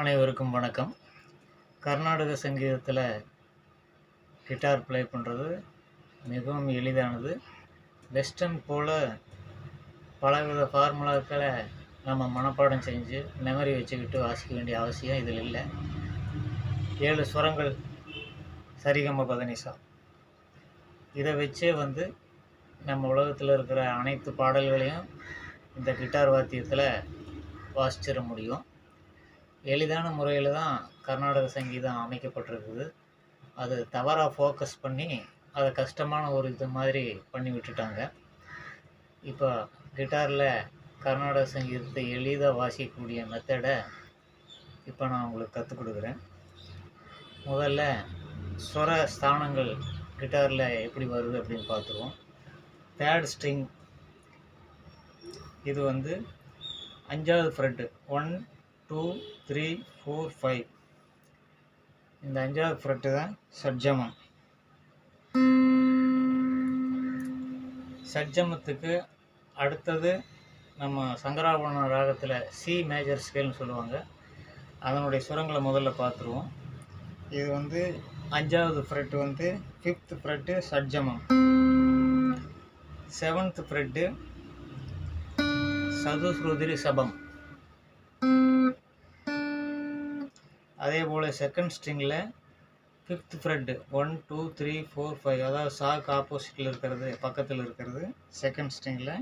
அனைவருக்கும் வணக்கம். கர்நாடக சங்கீதத்தில் கிட்டார் ப்ளே பண்ணுறது மிகவும் எளிதானது. வெஸ்டர்ன் போல் பலவித ஃபார்முலாக்களை நம்ம மனப்பாடம் செஞ்சு மெமரி வச்சுக்கிட்டு வாசிக்க வேண்டிய அவசியம் இதில் இல்லை. ஏழு ஸ்வரங்கள் சரிகம பதனிசா. இதை வச்சே வந்து நம்ம உலகத்தில் இருக்கிற அனைத்து பாடல்களையும் இந்த கிட்டார் வாத்தியத்தில் வாசிச்சிட முடியும். எளிதான முறையில் தான் கர்நாடக சங்கீதம் அமைக்கப்பட்டிருக்குது. அது தவறாக ஃபோக்கஸ் பண்ணி அதை கஷ்டமான ஒரு இது மாதிரி பண்ணி விட்டுட்டாங்க. இப்போ கிட்டாரில் கர்நாடக சங்கீதத்தை எளிதாக வாசிக்கக்கூடிய மெத்தடை இப்போ நான் உங்களுக்கு கற்றுக் கொடுக்குறேன். முதல்ல ஸ்வர ஸ்தானங்கள் கிட்டாரில் எப்படி வருது அப்படின்னு பார்த்துருவோம். தேர்ட் ஸ்ட்ரிங் இது வந்து அஞ்சாவது fret one two three four five இந்த அஞ்சாவது ஃப்ரெட்டு தான் சட்ஜமம் சட்ஜமத்துக்கு அடுத்தது நம்ம சங்கராபரண ராகத்தில் சி மேஜர் ஸ்கேல்னு சொல்லுவாங்க. அதனுடைய சுரங்களை முதல்ல பார்த்துருவோம். இது வந்து அஞ்சாவது ஃப்ரெட்டு வந்து ஃபிஃப்த் ஃப்ரெட்டு சட்ஜமம் செவன்த் ஃப்ரெட்டு சதுஸ்ருதிரி சபம். அதே போல் second ஸ்ட்ரிங்கில் fifth fret one two three four five அதாவது சாக்கு ஆப்போசிட்டில் இருக்கிறது பக்கத்தில் இருக்கிறது செகண்ட் ஸ்ட்ரிங்கில்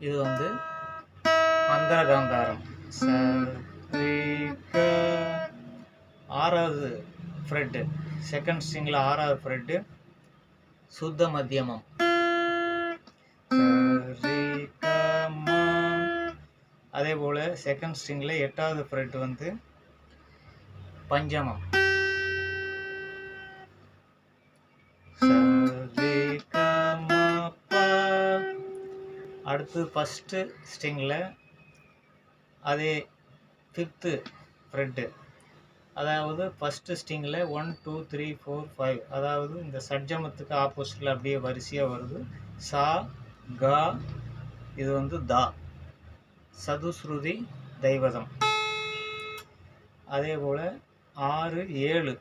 இது வந்து அந்தர காந்தாரம் ஆறாவது ஃப்ரெட்டு செகண்ட் ஸ்ட்ரிங்கில் ஆறாவது ஃப்ரெட்டு சுத்த மத்தியமம். அதே போல் செகண்ட் ஸ்ட்ரிங்கில் எட்டாவது ஃப்ரெட் வந்து பஞ்சமம் அடுத்து ஃபஸ்ட்டு ஸ்ட்ரிங்கில் அதே ஃபிஃப்த்து ஃப்ரெட்டு அதாவது first ஸ்ட்ரிங்கில் one two three four five அதாவது இந்த சட்ஜமத்துக்கு ஆப்போசிட்டில் அப்படியே வரிசையாக வருது. சா கா இது வந்து தா. சதுஸ்ருதி தெய்வதம். அதே போல் ஆறு ஏழு.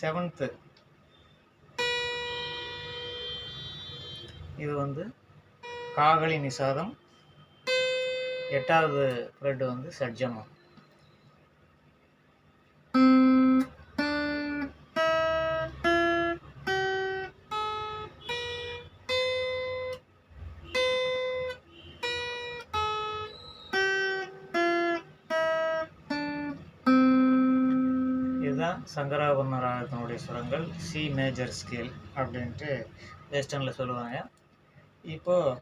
செவன்த்து இது வந்து காகலி நிசாதம் எட்டாவது ப்ரெட் வந்து சட்ஜமம் இதுதான் சங்கராபரண ராகத்தினுடைய சுரங்கள் சி மேஜர் ஸ்கேல் அப்படின்ட்டு வெஸ்டர்னில் சொல்லுவாங்க. இப்போது